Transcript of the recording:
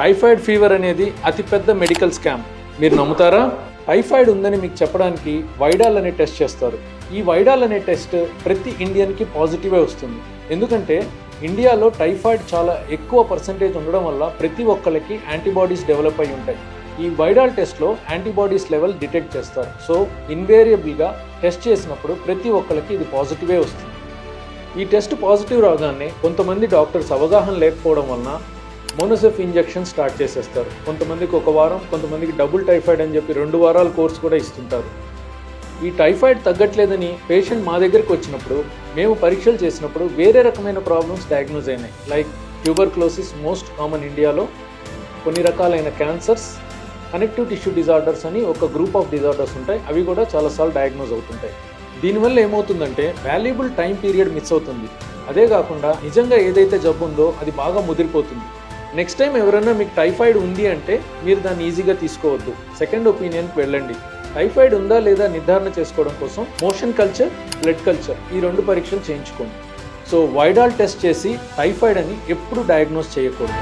Typhoid fever అనేది అతిపెద్ద medical scam. మీరు నమ్ముతారా? టైఫాయిడ్ ఉందని మీకు చెప్పడానికి వైడాల్ అనే టెస్ట్ చేస్తారు. ఈ వైడాల్ అనే టెస్ట్ ప్రతి ఇండియన్కి పాజిటివే వస్తుంది. ఎందుకంటే ఇండియాలో టైఫాయిడ్ చాలా ఎక్కువ పర్సంటేజ్ ఉండడం వల్ల ప్రతి ఒక్కరికి యాంటీబాడీస్ డెవలప్ అయి ఉంటాయి. ఈ వైడాల్ టెస్ట్లో యాంటీబాడీస్ లెవెల్ డిటెక్ట్ చేస్తారు. సో ఇన్వేరియబుల్గా టెస్ట్ చేసినప్పుడు ప్రతి ఒక్కరికి ఇది పాజిటివే వస్తుంది. ఈ టెస్ట్ పాజిటివ్ రాగానే కొంతమంది డాక్టర్స్ అవగాహన లేకపోవడం వలన మోనోసెఫ్ ఇంజెక్షన్ స్టార్ట్ చేసేస్తారు. కొంతమందికి ఒక వారం కొంతమందికి డబుల్ టైఫాయిడ్ అని చెప్పి రెండు వారాల కోర్స్ కూడా ఇస్తుంటారు. ఈ టైఫాయిడ్ తగ్గట్లేదని పేషెంట్ మా దగ్గరికి వచ్చినప్పుడు మేము పరీక్షలు చేసినప్పుడు వేరే రకమైన ప్రాబ్లమ్స్ డయాగ్నోజ్ అయినాయి. లైక్ ట్యూబర్క్లోసిస్ మోస్ట్ కామన్ ఇండియాలో కొన్ని రకాలైన క్యాన్సర్స్ కనెక్టివ్ టిష్యూ డిజార్డర్స్ అని ఒక గ్రూప్ ఆఫ్ డిజార్డర్స్ ఉంటాయి. అవి కూడా చాలాసార్లు డయాగ్నోజ్ అవుతుంటాయి. దీనివల్ల ఏమవుతుందంటే వాల్యుబుల్ టైం పీరియడ్ మిస్ అవుతుంది. అదే కాకుండా నిజంగా ఏదైతే జబ్బు ఉందో అది బాగా ముదిరిపోతుంది. నెక్స్ట్ టైం ఎవరైనా మీకు టైఫాయిడ్ ఉంది అంటే మీరు దాన్ని ఈజీగా తీసుకోవద్దు. సెకండ్ ఒపీనియన్కి వెళ్ళండి. టైఫాయిడ్ ఉందా లేదా నిర్ధారణ చేసుకోవడం కోసం మోషన్ కల్చర్ బ్లడ్ కల్చర్ ఈ రెండు పరీక్షలు చేయించుకోండి. సో వైడాల్ టెస్ట్ చేసి టైఫాయిడ్ అని ఎప్పుడు డయాగ్నోస్ చేయకూడదు.